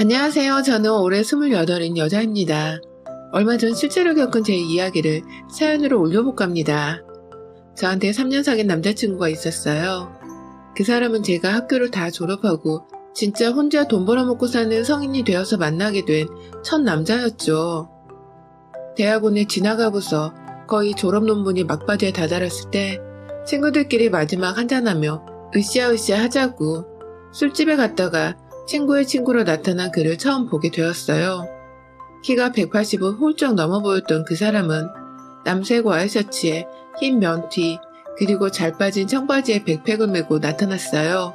안녕하세요. 저는 올해 28인 여자입니다. 얼마 전 실제로 겪은 제 이야기를 사연으로 올려볼까 합니다. 저한테 3년 사귄 남자친구가 있었어요. 그 사람은 제가 학교를 다 졸업하고 진짜 혼자 돈 벌어먹고 사는 성인이 되어서 만나게 된 첫 남자였죠. 대학원에 지나가고서 거의 졸업 논문이 막바지에 다다랐을 때 친구들끼리 마지막 한잔하며 으쌰으쌰 하자고 술집에 갔다가 친구의 친구로 나타난 그를 처음 보게 되었어요. 키가 180은 훌쩍 넘어 보였던 그 사람은 남색 와이셔츠에 흰 면티 그리고 잘 빠진 청바지에 백팩을 메고 나타났어요.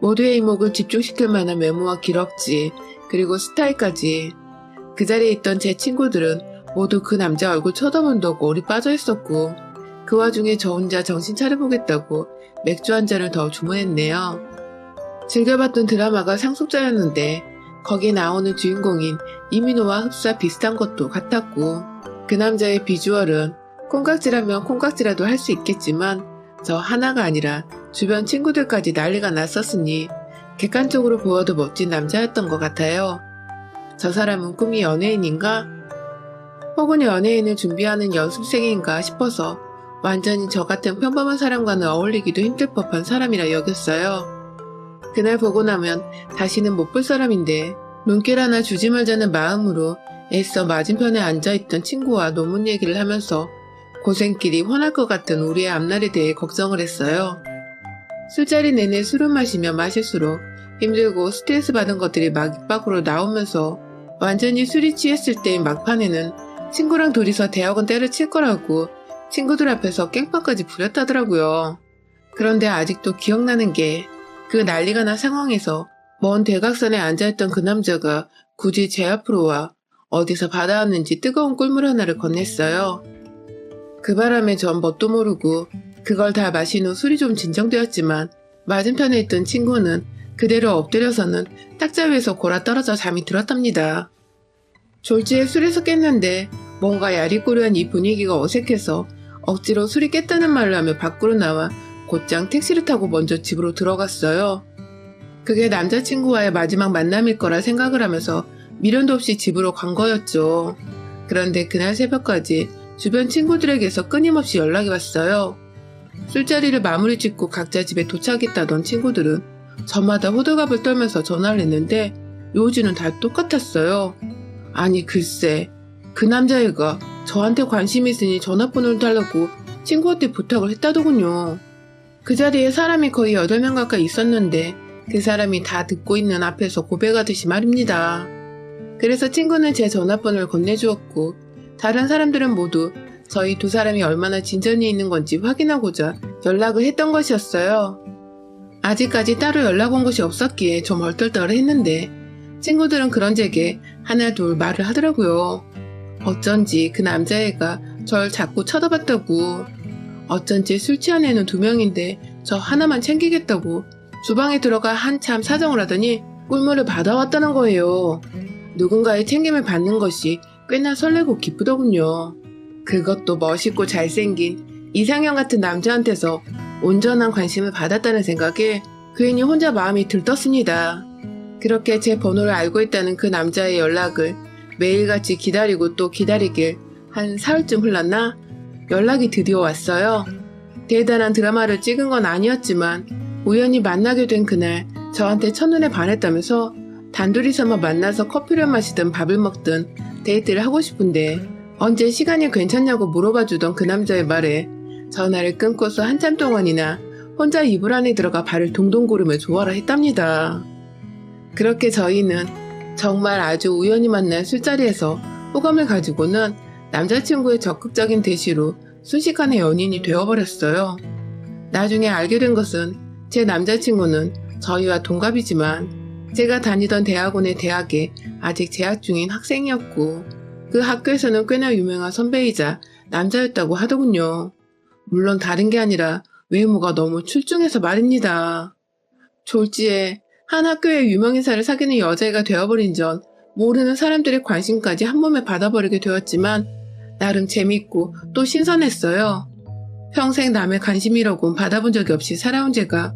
모두의 이목을 집중시킬 만한 외모와 기럭지 그리고 스타일까지 그 자리에 있던 제 친구들은 모두 그 남자 얼굴 쳐다본다고 올이 빠져 있었고 그 와중에 저 혼자 정신 차려보겠다고 맥주 한 잔을 더 주문했네요. 즐겨봤던 드라마가 상속자였는데 거기에 나오는 주인공인 이민호와 흡사 비슷한 것도 같았고 그 남자의 비주얼은 콩깍지라면 콩깍지라도 할 수 있겠지만 저 하나가 아니라 주변 친구들까지 난리가 났었으니 객관적으로 보아도 멋진 남자였던 것 같아요. 저 사람은 꿈이 연예인인가? 혹은 연예인을 준비하는 연습생인가 싶어서 완전히 저 같은 평범한 사람과는 어울리기도 힘들 법한 사람이라 여겼어요. 그날 보고 나면 다시는 못 볼 사람인데 눈길 하나 주지 말자는 마음으로 애써 맞은편에 앉아있던 친구와 논문 얘기를 하면서 고생길이 훤할 것 같은 우리의 앞날에 대해 걱정을 했어요. 술자리 내내 술을 마시며 마실수록 힘들고 스트레스 받은 것들이 막 입 밖으로 나오면서 완전히 술이 취했을 때인 막판에는 친구랑 둘이서 대학원 때려칠 거라고 친구들 앞에서 깽판까지 부렸다더라고요. 그런데 아직도 기억나는 게 그 난리가 난 상황에서 먼 대각선에 앉아있던 그 남자가 굳이 제 앞으로 와 어디서 받아왔는지 뜨거운 꿀물 하나를 건넸어요. 그 바람에 전 뭣도 모르고 그걸 다 마신 후 술이 좀 진정되었지만 맞은편에 있던 친구는 그대로 엎드려서는 딱자 위에서 골아 떨어져 잠이 들었답니다. 졸지에 술에서 깼는데 뭔가 야리꾸려한 이 분위기가 어색해서 억지로 술이 깼다는 말을 하며 밖으로 나와 곧장 택시를 타고 먼저 집으로 들어갔어요. 그게 남자친구와의 마지막 만남일 거라 생각을 하면서 미련도 없이 집으로 간 거였죠. 그런데 그날 새벽까지 주변 친구들에게서 끊임없이 연락이 왔어요. 술자리를 마무리 짓고 각자 집에 도착했다던 친구들은 저마다 호들갑을 떨면서 전화를 했는데 요지는 다 똑같았어요. 아니 글쎄 그 남자애가 저한테 관심이 있으니 전화번호를 달라고 친구한테 부탁을 했다더군요. 그 자리에 사람이 거의 8명 가까이 있었는데 그 사람이 다 듣고 있는 앞에서 고백하듯이 말입니다. 그래서 친구는 제 전화번호를 건네주었고 다른 사람들은 모두 저희 두 사람이 얼마나 진전이 있는 건지 확인하고자 연락을 했던 것이었어요. 아직까지 따로 연락 온 것이 없었기에 좀 얼떨떨 했는데 친구들은 그런 제게 하나 둘 말을 하더라고요. 어쩐지 그 남자애가 절 자꾸 쳐다봤다고. 어쩐지 술 취한 애는 두 명인데 저 하나만 챙기겠다고 주방에 들어가 한참 사정을 하더니 꿀물을 받아왔다는 거예요. 누군가의 챙김을 받는 것이 꽤나 설레고 기쁘더군요. 그것도 멋있고 잘생긴 이상형 같은 남자한테서 온전한 관심을 받았다는 생각에 괜히 혼자 마음이 들떴습니다. 그렇게 제 번호를 알고 있다는 그 남자의 연락을 매일같이 기다리고 또 기다리길 한 사흘쯤 흘렀나 연락이 드디어 왔어요. 대단한 드라마를 찍은 건 아니었지만 우연히 만나게 된 그날 저한테 첫눈에 반했다면서 단둘이서만 만나서 커피를 마시든 밥을 먹든 데이트를 하고 싶은데 언제 시간이 괜찮냐고 물어봐 주던 그 남자의 말에 전화를 끊고서 한참 동안이나 혼자 이불 안에 들어가 발을 동동 구르며 좋아라 했답니다. 그렇게 저희는 정말 아주 우연히 만난 술자리에서 호감을 가지고는 남자친구의 적극적인 대시로 순식간에 연인이 되어버렸어요. 나중에 알게 된 것은 제 남자친구는 저희와 동갑이지만 제가 다니던 대학원의 대학에 아직 재학 중인 학생이었고 그 학교에서는 꽤나 유명한 선배이자 남자였다고 하더군요. 물론 다른 게 아니라 외모가 너무 출중해서 말입니다. 졸지에 한 학교의 유명인사를 사귀는 여자애가 되어버린 전 모르는 사람들의 관심까지 한 몸에 받아버리게 되었지만 나름 재밌고 또 신선했어요. 평생 남의 관심이라고 받아본 적이 없이 살아온 제가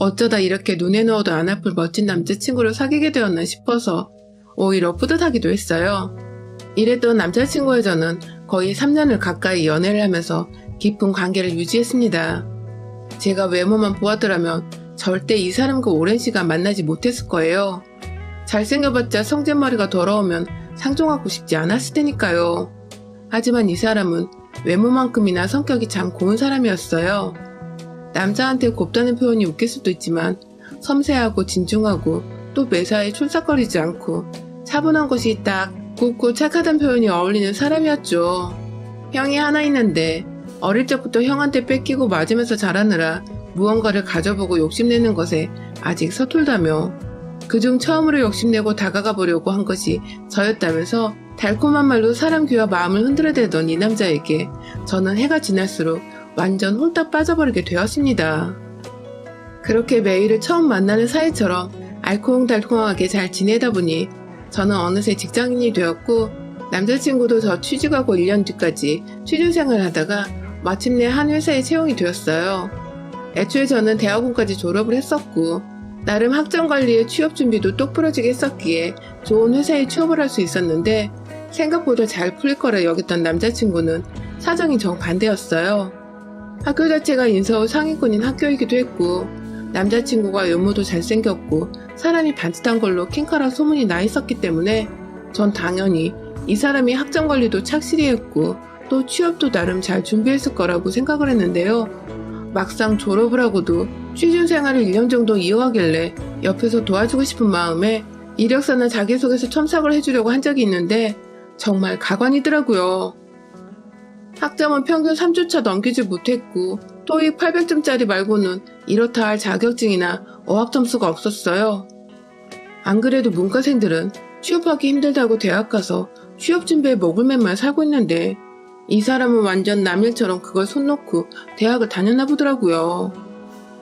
어쩌다 이렇게 눈에 넣어도 안 아플 멋진 남자친구를 사귀게 되었나 싶어서 오히려 뿌듯하기도 했어요. 이랬던 남자친구와 저는 거의 3년을 가까이 연애를 하면서 깊은 관계를 유지했습니다. 제가 외모만 보았더라면 절대 이 사람과 오랜 시간 만나지 못했을 거예요. 잘생겨봤자 성질머리가 더러우면 상종하고 싶지 않았을 테니까요. 하지만 이 사람은 외모만큼이나 성격이 참 고운 사람이었어요. 남자한테 곱다는 표현이 웃길 수도 있지만 섬세하고 진중하고 또 매사에 촐싹거리지 않고 차분한 것이 딱 곱고 착하단 표현이 어울리는 사람이었죠. 형이 하나 있는데 어릴 적부터 형한테 뺏기고 맞으면서 자라느라 무언가를 가져보고 욕심내는 것에 아직 서툴다며 그중 처음으로 욕심내고 다가가 보려고 한 것이 저였다면서 달콤한 말로 사람 귀와 마음을 흔들어대던 이 남자에게 저는 해가 지날수록 완전 홀딱 빠져버리게 되었습니다. 그렇게 매일을 처음 만나는 사이처럼 알콩달콩하게 잘 지내다 보니 저는 어느새 직장인이 되었고 남자친구도 저 취직하고 1년 뒤까지 취준생활 하다가 마침내 한 회사에 채용이 되었어요. 애초에 저는 대학원까지 졸업을 했었고 나름 학점 관리에 취업 준비도 똑부러지게 했었기에 좋은 회사에 취업을 할 수 있었는데 생각보다 잘 풀릴 거라 여겼던 남자친구는 사정이 정반대였어요. 학교 자체가 인서울 상위권인 학교이기도 했고 남자친구가 외모도 잘생겼고 사람이 반듯한 걸로 킹카라 소문이 나 있었기 때문에 전 당연히 이 사람이 학점 관리도 착실히 했고 또 취업도 나름 잘 준비했을 거라고 생각을 했는데요. 막상 졸업을 하고도 취준 생활을 1년 정도 이어가길래 옆에서 도와주고 싶은 마음에 이력서나 자기소개서 첨삭을 해주려고 한 적이 있는데 정말 가관이더라고요. 학점은 평균 3주차 넘기지 못했고 토익 800점짜리 말고는 이렇다 할 자격증이나 어학 점수가 없었어요. 안 그래도 문과생들은 취업하기 힘들다고 대학 가서 취업 준비에 목을 맨만 살고 있는데 이 사람은 완전 남일처럼 그걸 손 놓고 대학을 다녔나 보더라고요.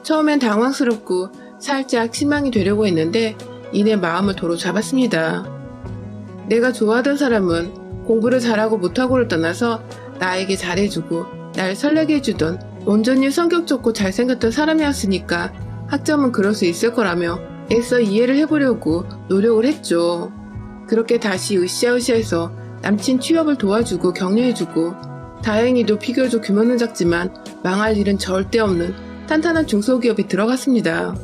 처음엔 당황스럽고 살짝 실망이 되려고 했는데 이내 마음을 도로 잡았습니다. 내가 좋아하던 사람은 공부를 잘하고 못하고를 떠나서 나에게 잘해주고 날 설레게 해주던 온전히 성격 좋고 잘생겼던 사람이었으니까 학점은 그럴 수 있을 거라며 애써 이해를 해보려고 노력을 했죠. 그렇게 다시 으쌰으쌰해서 남친 취업을 도와주고 격려해주고 다행히도 비교적 규모는 작지만 망할 일은 절대 없는 탄탄한 중소기업에 들어갔습니다.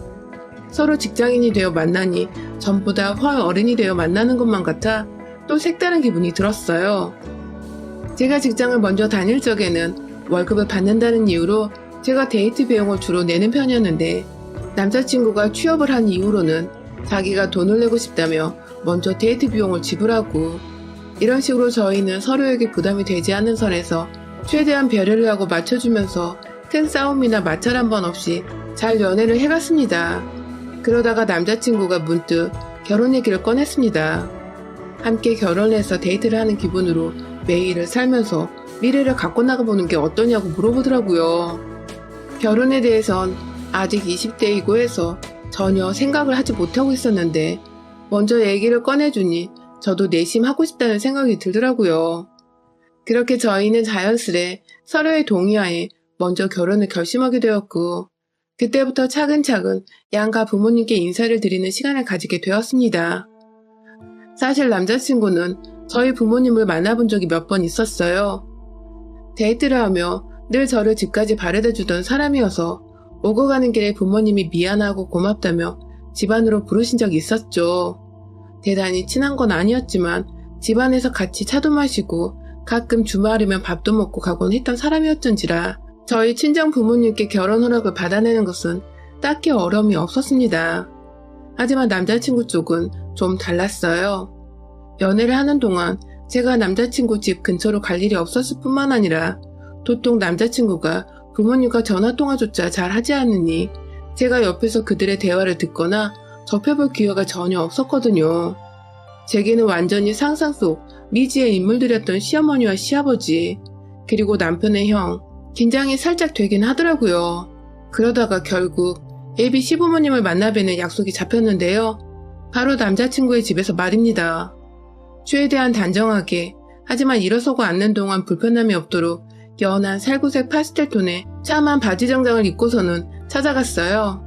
서로 직장인이 되어 만나니 전보다 훨 어른이 되어 만나는 것만 같아 또 색다른 기분이 들었어요. 제가 직장을 먼저 다닐 적에는 월급을 받는다는 이유로 제가 데이트 비용을 주로 내는 편이었는데 남자친구가 취업을 한 이후로는 자기가 돈을 내고 싶다며 먼저 데이트 비용을 지불하고 이런 식으로 저희는 서로에게 부담이 되지 않는 선에서 최대한 배려를 하고 맞춰주면서 큰 싸움이나 마찰 한 번 없이 잘 연애를 해갔습니다. 그러다가 남자친구가 문득 결혼 얘기를 꺼냈습니다. 함께 결혼해서 데이트를 하는 기분으로 매일을 살면서 미래를 갖고 나가보는 게 어떠냐고 물어보더라고요. 결혼에 대해선 아직 20대이고 해서 전혀 생각을 하지 못하고 있었는데 먼저 얘기를 꺼내주니 저도 내심 하고 싶다는 생각이 들더라고요. 그렇게 저희는 자연스레 서로의 동의하에 먼저 결혼을 결심하게 되었고 그때부터 차근차근 양가 부모님께 인사를 드리는 시간을 가지게 되었습니다. 사실 남자친구는 저희 부모님을 만나본 적이 몇 번 있었어요. 데이트를 하며 늘 저를 집까지 바래다 주던 사람이어서 오고 가는 길에 부모님이 미안하고 고맙다며 집안으로 부르신 적이 있었죠. 대단히 친한 건 아니었지만 집안에서 같이 차도 마시고 가끔 주말이면 밥도 먹고 가곤 했던 사람이었던지라 저희 친정 부모님께 결혼 허락을 받아내는 것은 딱히 어려움이 없었습니다. 하지만 남자친구 쪽은 좀 달랐어요. 연애를 하는 동안 제가 남자친구 집 근처로 갈 일이 없었을 뿐만 아니라 도통 남자친구가 부모님과 전화통화조차 잘 하지 않으니 제가 옆에서 그들의 대화를 듣거나 접해볼 기회가 전혀 없었거든요. 제게는 완전히 상상 속 미지의 인물들이었던 시어머니와 시아버지, 그리고 남편의 형, 긴장이 살짝 되긴 하더라고요. 그러다가 결국 예비 시부모님을 만나 뵈는 약속이 잡혔는데요. 바로 남자친구의 집에서 말입니다. 최대한 단정하게, 하지만 일어서고 앉는 동안 불편함이 없도록 연한 살구색 파스텔 톤의 참한 바지 정장을 입고서는 찾아갔어요.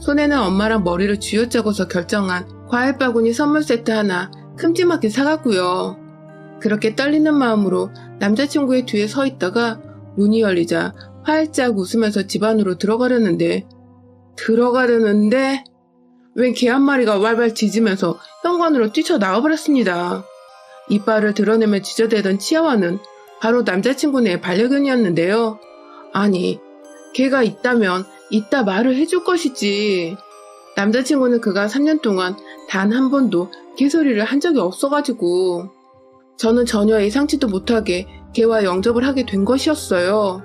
손에는 엄마랑 머리를 쥐어짜고서 결정한 과일 바구니 선물 세트 하나 큼지막하게 사갔고요. 그렇게 떨리는 마음으로 남자친구의 뒤에 서 있다가 문이 열리자 활짝 웃으면서 집 안으로 들어가려는데 들어가려는데 웬 개 한 마리가 wal발 짖으면서 현관으로 뛰쳐나와버렸습니다. 이빨을 드러내며 지저대던 치아와는 바로 남자친구네 반려견이었는데요. 아니, 개가 있다면 이따 말을 해줄 것이지. 남자친구는 그가 3년 동안 단 한 번도 개소리를 한 적이 없어가지고 저는 전혀 예상치도 못하게 개와 영접을 하게 된 것이었어요.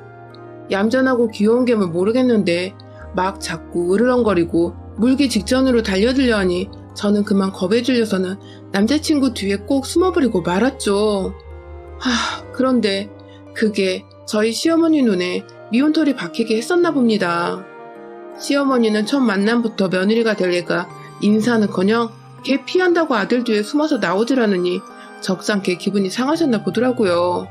얌전하고 귀여운 개면 모르겠는데 막 자꾸 으르렁거리고 물기 직전으로 달려들려 하니 저는 그만 겁에 질려서는 남자친구 뒤에 꼭 숨어버리고 말았죠. 하, 그런데 그게 저희 시어머니 눈에 미온털이 박히게 했었나 봅니다. 시어머니는 첫 만남부터 며느리가 될 애가 인사는커녕 개 피한다고 아들 뒤에 숨어서 나오질 않으니 적잖게 기분이 상하셨나 보더라고요.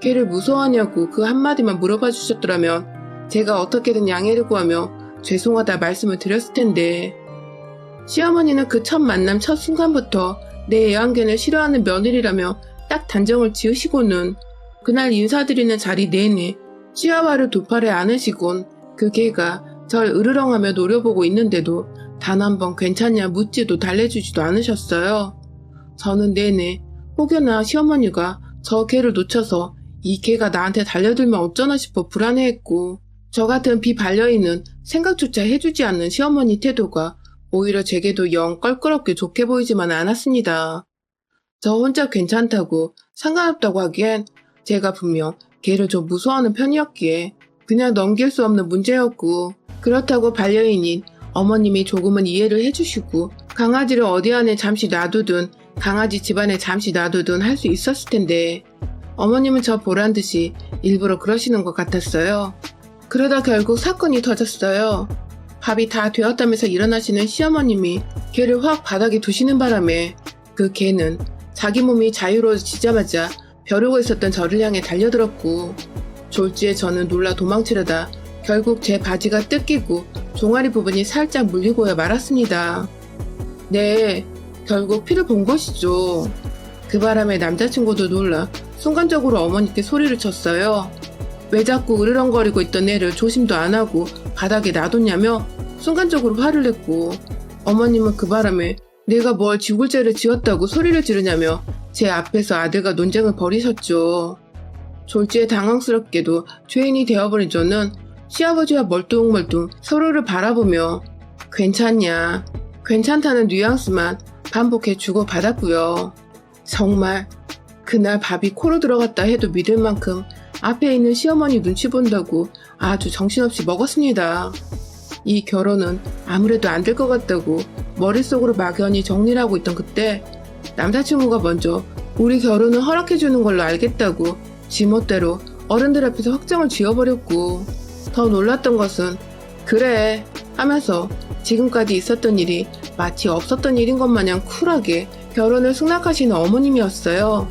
개를 무서워하냐고 그 한마디만 물어봐 주셨더라면 제가 어떻게든 양해를 구하며 죄송하다 말씀을 드렸을 텐데 시어머니는 그 첫 만남 첫 순간부터 내 애완견을 싫어하는 며느리라며 딱 단정을 지으시고는 그날 인사드리는 자리 내내 치아와를 두 팔에 안으시곤 그 개가 절 으르렁하며 노려보고 있는데도 단 한 번 괜찮냐 묻지도 달래주지도 않으셨어요. 저는 내내 혹여나 시어머니가 저 개를 놓쳐서 이 개가 나한테 달려들면 어쩌나 싶어 불안해했고 저 같은 비반려인은 생각조차 해주지 않는 시어머니 태도가 오히려 제게도 영 껄끄럽게 좋게 보이지만 않았습니다. 저 혼자 괜찮다고 상관없다고 하기엔 제가 분명 개를 좀 무서워하는 편이었기에 그냥 넘길 수 없는 문제였고 그렇다고 반려인인 어머님이 조금은 이해를 해주시고 강아지를 어디 안에 잠시 놔두든 강아지 집안에 잠시 놔두든 할 수 있었을 텐데 어머님은 저 보란 듯이 일부러 그러시는 것 같았어요. 그러다 결국 사건이 터졌어요. 밥이 다 되었다면서 일어나시는 시어머님이 개를 확 바닥에 두시는 바람에 그 개는 자기 몸이 자유로워지자마자 벼르고 있었던 저를 향해 달려들었고 졸지에 저는 놀라 도망치려다 결국 제 바지가 뜯기고 종아리 부분이 살짝 물리고야 말았습니다. 네, 결국 피를 본 것이죠. 그 바람에 남자친구도 놀라 순간적으로 어머니께 소리를 쳤어요. 왜 자꾸 으르렁거리고 있던 애를 조심도 안 하고 바닥에 놔뒀냐며 순간적으로 화를 냈고 어머님은 그 바람에 내가 뭘 죄를 지었다고 소리를 지르냐며 제 앞에서 아들과 논쟁을 벌이셨죠. 졸지에 당황스럽게도 죄인이 되어버린 저는 시아버지와 멀뚱멀뚱 서로를 바라보며 괜찮냐, 괜찮다는 뉘앙스만 반복해 주고받았고요. 정말 그날 밥이 코로 들어갔다 해도 믿을 만큼 앞에 있는 시어머니 눈치 본다고 아주 정신없이 먹었습니다. 이 결혼은 아무래도 안 될 것 같다고 머릿속으로 막연히 정리를 하고 있던 그때 남자친구가 먼저 우리 결혼을 허락해주는 걸로 알겠다고 지멋대로 어른들 앞에서 확정을 지어버렸고 더 놀랐던 것은 그래 하면서 지금까지 있었던 일이 마치 없었던 일인 것 마냥 쿨하게 결혼을 승낙하시는 어머님이었어요.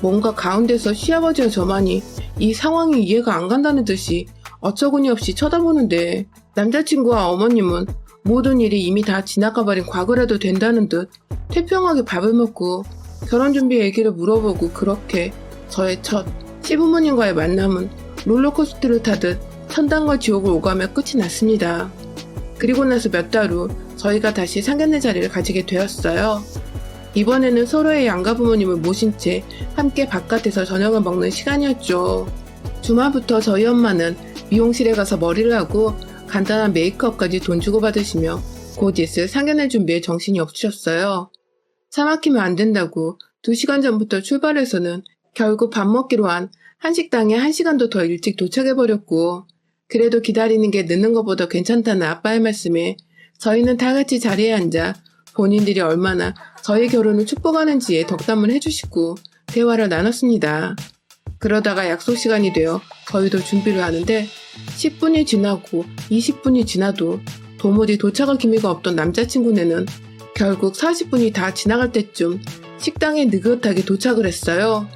뭔가 가운데서 시아버지와 저만이 이 상황이 이해가 안 간다는 듯이 어처구니 없이 쳐다보는데 남자친구와 어머님은 모든 일이 이미 다 지나가버린 과거라도 된다는 듯 태평하게 밥을 먹고 결혼 준비 얘기를 물어보고 그렇게 저의 첫 시부모님과의 만남은 롤러코스터를 타듯 천당과 지옥을 오가며 끝이 났습니다. 그리고 나서 몇 달 후 저희가 다시 상견례 자리를 가지게 되었어요. 이번에는 서로의 양가 부모님을 모신 채 함께 바깥에서 저녁을 먹는 시간이었죠. 주말부터 저희 엄마는 미용실에 가서 머리를 하고 간단한 메이크업까지 돈 주고 받으시며 곧 있을 상견례 준비에 정신이 없으셨어요. 차 막히면 안 된다고 2시간 전부터 출발해서는 결국 밥 먹기로 한 한식당에 1시간도 더 일찍 도착해버렸고 그래도 기다리는 게 늦는 것보다 괜찮다는 아빠의 말씀에 저희는 다 같이 자리에 앉아 본인들이 얼마나 저희 결혼을 축복하는지에 덕담을 해주시고 대화를 나눴습니다. 그러다가 약속 시간이 되어 저희도 준비를 하는데 10분이 지나고 20분이 지나도 도무지 도착할 기미가 없던 남자친구네는 결국 40분이 다 지나갈 때쯤 식당에 느긋하게 도착을 했어요.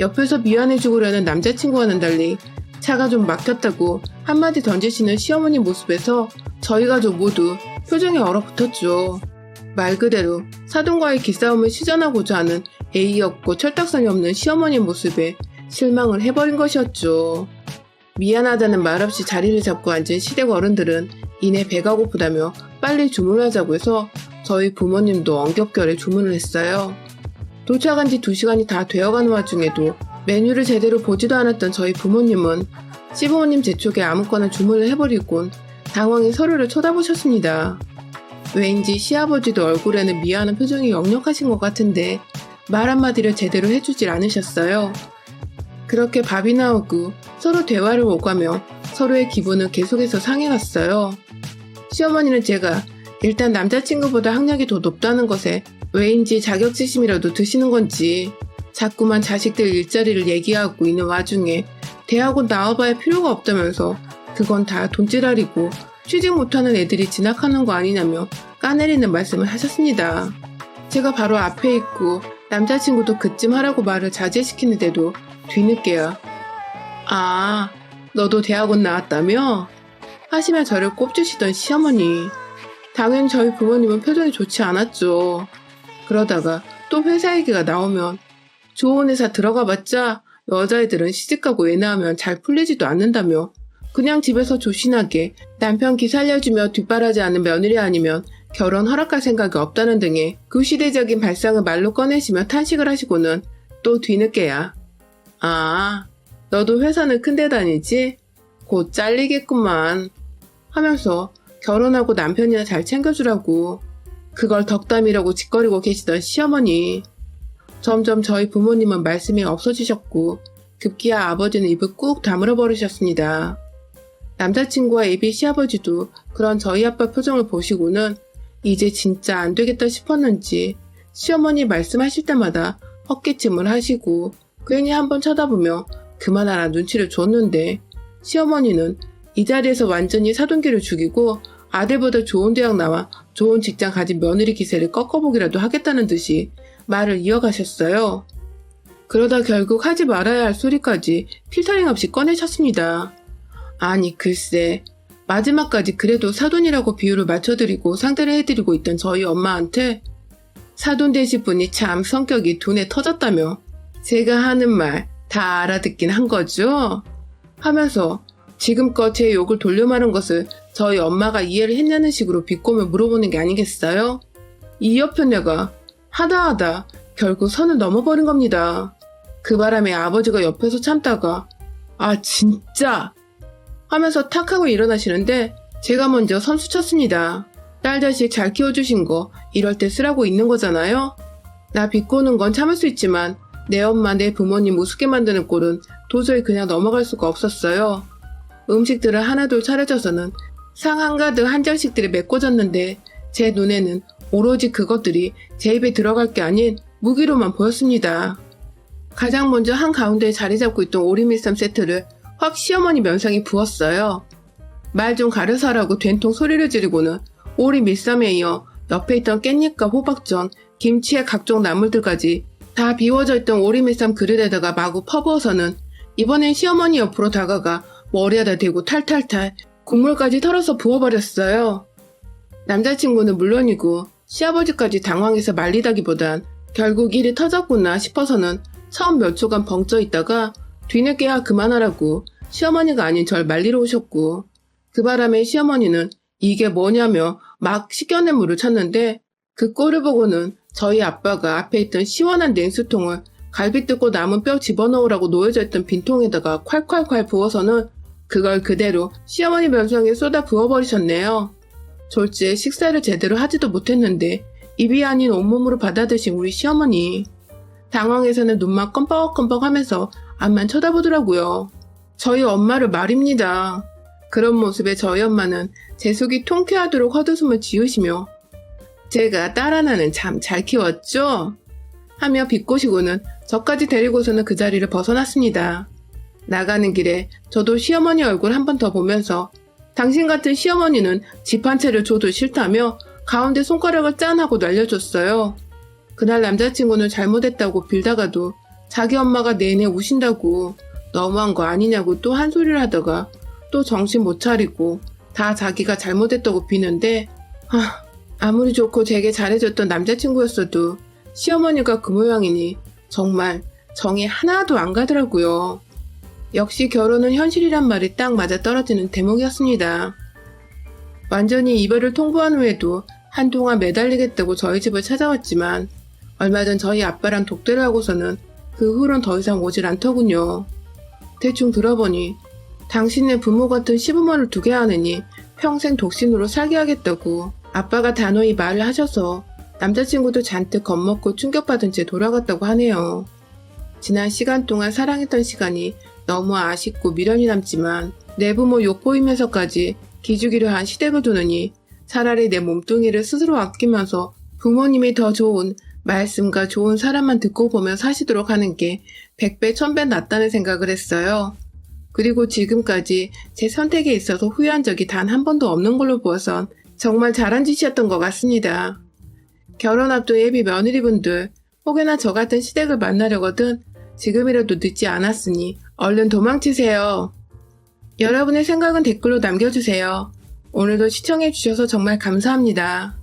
옆에서 미안해 죽으려는 남자친구와는 달리 차가 좀 막혔다고 한마디 던지시는 시어머니 모습에서 저희 가족 모두 표정이 얼어붙었죠. 말 그대로 사돈과의 기싸움을 시전하고자 하는 예의 없고 철딱선이 없는 시어머니 모습에 실망을 해버린 것이었죠. 미안하다는 말 없이 자리를 잡고 앉은 시댁 어른들은 이내 배가 고프다며 빨리 주문하자고 해서 저희 부모님도 엉겹결에 주문을 했어요. 도착한 지 2시간이 다 되어가는 와중에도 메뉴를 제대로 보지도 않았던 저희 부모님은 시부모님 재촉에 아무거나 주문을 해버리곤 당황해 서로를 쳐다보셨습니다. 왠지 시아버지도 얼굴에는 미안한 표정이 역력하신 것 같은데 말 한마디를 제대로 해주질 않으셨어요. 그렇게 밥이 나오고 서로 대화를 오가며 서로의 기분은 계속해서 상해갔어요. 시어머니는 제가 일단 남자친구보다 학력이 더 높다는 것에 왜인지 자격지심이라도 드시는 건지 자꾸만 자식들 일자리를 얘기하고 있는 와중에 대학원 나와봐야 필요가 없다면서 그건 다 돈지랄이고 취직 못하는 애들이 진학하는 거 아니냐며 까내리는 말씀을 하셨습니다. 제가 바로 앞에 있고 남자친구도 그쯤 하라고 말을 자제시키는데도 뒤늦게야 아 너도 대학원 나왔다며? 하시며 저를 꼽주시던 시어머니 당연히 저희 부모님은 표정이 좋지 않았죠. 그러다가 또 회사 얘기가 나오면 좋은 회사 들어가봤자 여자애들은 시집가고 애 낳으면 잘 풀리지도 않는다며 그냥 집에서 조신하게 남편 기 살려주며 뒷바라지 않는 며느리 아니면 결혼 허락할 생각이 없다는 등의 그 시대적인 발상을 말로 꺼내시며 탄식을 하시고는 또 뒤늦게야 아 너도 회사는 큰데 다니지? 곧 잘리겠구만 하면서 결혼하고 남편이나 잘 챙겨주라고 그걸 덕담이라고 짓거리고 계시던 시어머니 점점 저희 부모님은 말씀이 없어지셨고 급기야 아버지는 입을 꾹 다물어 버리셨습니다. 남자친구와 애비 시아버지도 그런 저희 아빠 표정을 보시고는 이제 진짜 안 되겠다 싶었는지 시어머니 말씀하실 때마다 헛기침을 하시고 괜히 한번 쳐다보며 그만하라 눈치를 줬는데 시어머니는 이 자리에서 완전히 사돈기를 죽이고 아들보다 좋은 대학 나와 좋은 직장 가진 며느리 기세를 꺾어보기라도 하겠다는 듯이 말을 이어가셨어요. 그러다 결국 하지 말아야 할 소리까지 필터링 없이 꺼내셨습니다. 아니 글쎄 마지막까지 그래도 사돈이라고 비율을 맞춰드리고 상대를 해드리고 있던 저희 엄마한테 사돈 되실 분이 참 성격이 둔에 터졌다며 제가 하는 말 다 알아듣긴 한 거죠? 하면서 지금껏 제 욕을 돌려 말한 것을 저희 엄마가 이해를 했냐는 식으로 비꼬며 물어보는 게 아니겠어요? 이 옆에 내가 하다 하다 결국 선을 넘어버린 겁니다. 그 바람에 아버지가 옆에서 참다가 아 진짜 하면서 탁 하고 일어나시는데 제가 먼저 선수 쳤습니다. 딸 자식 잘 키워주신 거 이럴 때 쓰라고 있는 거잖아요. 나 비꼬는 건 참을 수 있지만 내 엄마 내 부모님 우습게 만드는 꼴은 도저히 그냥 넘어갈 수가 없었어요. 음식들을 하나둘 차려져서는 상 한가득 한정식들이 메꿔졌는데 제 눈에는 오로지 그것들이 제 입에 들어갈 게 아닌 무기로만 보였습니다. 가장 먼저 한 가운데에 자리 잡고 있던 오리밀쌈 세트를 확 시어머니 면상에 부었어요. 말 좀 가려서 하라고 된통 소리를 지르고는 오리 밀쌈에 이어 옆에 있던 깻잎과 호박전, 김치의 각종 나물들까지 다 비워져 있던 오리 밀쌈 그릇에다가 마구 퍼부어서는 이번엔 시어머니 옆으로 다가가 머리에다 대고 탈탈탈 국물까지 털어서 부어버렸어요. 남자친구는 물론이고 시아버지까지 당황해서 말리다기보단 결국 일이 터졌구나 싶어서는 처음 몇 초간 벙쪄 있다가 뒤늦게야 그만하라고 시어머니가 아닌 절 말리러 오셨고 그 바람에 시어머니는 이게 뭐냐며 막 식겨낸 물을 찾는데 그 꼴을 보고는 저희 아빠가 앞에 있던 시원한 냉수통을 갈비 뜯고 남은 뼈 집어넣으라고 놓여져 있던 빈통에다가 콸콸콸 부어서는 그걸 그대로 시어머니 면상에 쏟아 부어버리셨네요. 졸지에 식사를 제대로 하지도 못했는데 입이 아닌 온몸으로 받아드신 우리 시어머니. 당황해서는 눈만 껌뻑껌뻑 하면서 앞만 쳐다보더라고요. 저희 엄마를 말입니다. 그런 모습에 저희 엄마는 제 속이 통쾌하도록 헛웃음을 지으시며 제가 딸 하나는 참 잘 키웠죠? 하며 비꼬시고는 저까지 데리고서는 그 자리를 벗어났습니다. 나가는 길에 저도 시어머니 얼굴 한 번 더 보면서 당신 같은 시어머니는 집 한 채를 줘도 싫다며 가운데 손가락을 짠 하고 날려줬어요. 그날 남자친구는 잘못했다고 빌다가도 자기 엄마가 내내 우신다고 너무한 거 아니냐고 또 한 소리를 하다가 또 정신 못 차리고 다 자기가 잘못했다고 비는데 하, 아무리 좋고 되게 잘해줬던 남자친구였어도 시어머니가 그 모양이니 정말 정이 하나도 안 가더라고요. 역시 결혼은 현실이란 말이 딱 맞아 떨어지는 대목이었습니다. 완전히 이별을 통보한 후에도 한동안 매달리겠다고 저희 집을 찾아왔지만 얼마 전 저희 아빠랑 독대를 하고서는 그 후론 더 이상 오질 않더군요. 대충 들어보니 당신의 부모 같은 시부모를 두게 하느니 평생 독신으로 살게 하겠다고 아빠가 단호히 말을 하셔서 남자친구도 잔뜩 겁먹고 충격받은 채 돌아갔다고 하네요. 지난 시간 동안 사랑했던 시간이 너무 아쉽고 미련이 남지만 내 부모 욕보이면서까지 기죽이려 한 시댁을 두느니 차라리 내 몸뚱이를 스스로 아끼면서 부모님이 더 좋은 말씀과 좋은 사람만 듣고 보며 사시도록 하는 게 백배 천배 낫다는 생각을 했어요. 그리고 지금까지 제 선택에 있어서 후회한 적이 단 한 번도 없는 걸로 보아선 정말 잘한 짓이었던 것 같습니다. 결혼 앞둔 예비 며느리분들 혹여나 저 같은 시댁을 만나려거든 지금이라도 늦지 않았으니 얼른 도망치세요. 여러분의 생각은 댓글로 남겨주세요. 오늘도 시청해주셔서 정말 감사합니다.